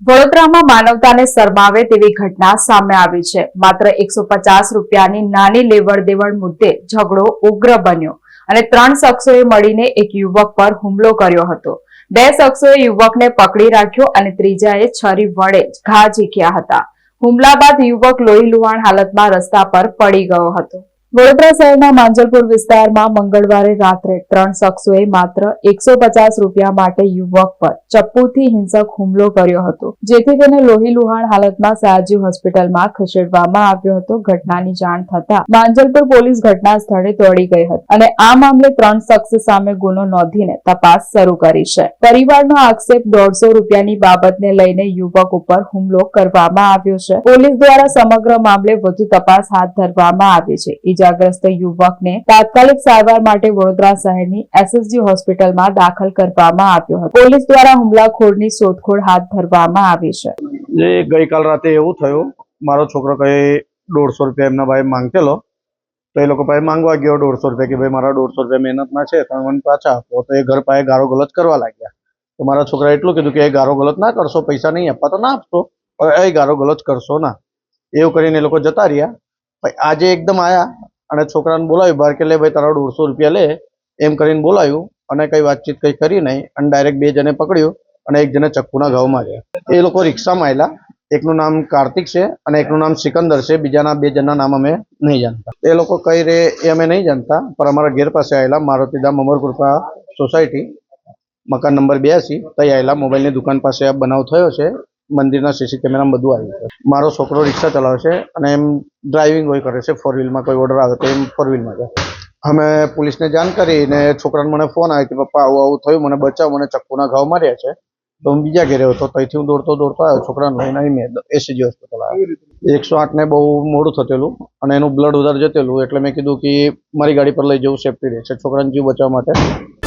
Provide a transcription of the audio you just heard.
વડોદરામાં માનવતાને શરમાવે તેવી ઘટના સામે આવી છે. માત્ર એકસો રૂપિયાની નાની લેવડ દેવડ મુદ્દે ઝઘડો ઉગ્ર બન્યો અને ત્રણ શખ્સોએ મળીને એક યુવક પર હુમલો કર્યો હતો. બે શખ્સોએ યુવકને પકડી રાખ્યો અને ત્રીજાએ છરી વડે ઘા ઝીક્યા હતા. હુમલા બાદ યુવક લોહી હાલતમાં રસ્તા પર પડી ગયો હતો. વડોદરા શહેરના માંજલપુર વિસ્તારમાં મંગળવારે રાત્રે ત્રણ શખ્સોએ માત્ર એકસો પચાસ રૂપિયા માટે યુવક પર ચપ્પુથી હિંસક હુમલો કર્યો હતો, જેથી તેને લોહી લુહાણ હાલતમાં સયાજી હોસ્પિટલમાં ખસેડવામાં આવ્યો હતો. ઘટનાની જાણ થતા માંજલપુર પોલીસ ઘટના સ્થળે દોડી ગઈ હતી અને આ મામલે ત્રણ શખ્સ સામે ગુનો નોંધીને તપાસ શરૂ કરી છે. પરિવારનો આક્ષેપ દોઢસો રૂપિયાની બાબતને લઈને યુવક ઉપર હુમલો કરવામાં આવ્યો છે. પોલીસ દ્વારા સમગ્ર મામલે વધુ તપાસ હાથ ધરવામાં આવી છે. ઈજાગ્રસ્ત યુવકને તાત્કાલિક સારવાર માટે વડોદરા શહેરની એસએસજી હોસ્પિટલમાં દાખલ કરવામાં આવ્યો હતો. પોલીસ દ્વારા હુમલાખોરની શોધખોળ હાથ ધરવામાં આવી છે. ગઈકાલ રાતે એવું થયું, મારો છોકરો કઈ દોઢસો રૂપિયા એમના ભાઈ માંગતેલો. તો એ લોકો પાસે માંગવા ગયો, દોઢસો રૂપિયા. કે, ભાઈ, મારા દોઢસો રૂપિયા મહેનતના છે તમે મને પાછા આપો. તો એ ઘર પાસે ગારો ગલત કરવા લાગ્યા. તો મારા છોકરાએ એટલું કીધું કે, એ ગારો ગલત ના કરશો, પૈસા નહીં આપવા તો ના આપશો. એ ગારો ગલત કરશો ના. એવું કરીને એ લોકો જતા રહ્યા. આજે એકદમ આયા અને છોકરાને બોલાવ્યું, બહાર કે લે ભાઈ, તારા દોઢસો રૂપિયા લે. એમ કરીને બોલાવ્યું અને કંઈ વાતચીત કંઈ કરી નહીં અને ડાયરેક્ટ બે જણે પકડ્યું અને એક જણે ચક્કુના ઘાવ માર્યા. એ લોકો રિક્ષામાં આવેલા. એકનું નામ કાર્તિક છે અને એકનું નામ સિકંદર છે. બીજાના બે જણના નામ અમે નહીં જાણતા. એ લોકો કઈ રે એ અમે નહીં જાણતા, પણ અમારા ઘેર પાસે આવેલા મારુતિધામ અમરકૃપા સોસાયટી, મકાન નંબર બ્યાસી. ત્યાં આવેલા મોબાઈલની દુકાન પાસે આ બનાવ થયો છે. મંદિરના સીસી કેમેરામાં બધું આવ્યું છે મારો છોકરો રિક્ષા ચલાવે છે અને એમ ડ્રાઇવિંગ હોય કરે છે ફોર વ્હીલમાં કોઈ ઓર્ડર આવે તો એમ ફોર વ્હીલમાં જાય. અમે પોલીસને જાણ કરી અને છોકરાને મને ફોન આવ્યો કે, પપ્પા, આવું આવું થયું, મને બચાવ, મને ચક્કુના ઘાવ માર્યા છે. તો હું બીજા ઘેરે હતો ત્યાંથી હું દોડતો દોડતો આવ્યો, છોકરાને લઈને મેં એસીજી હોસ્પિટલ આવ્યો. એકસો આઠને બહુ મોડું થતેલું અને એનું બ્લડ વધારે જતેલું, એટલે મેં કીધું કે મારી ગાડી પર લઈ જવું સેફટી રહે છે, છોકરાને જીવ બચાવવા માટે.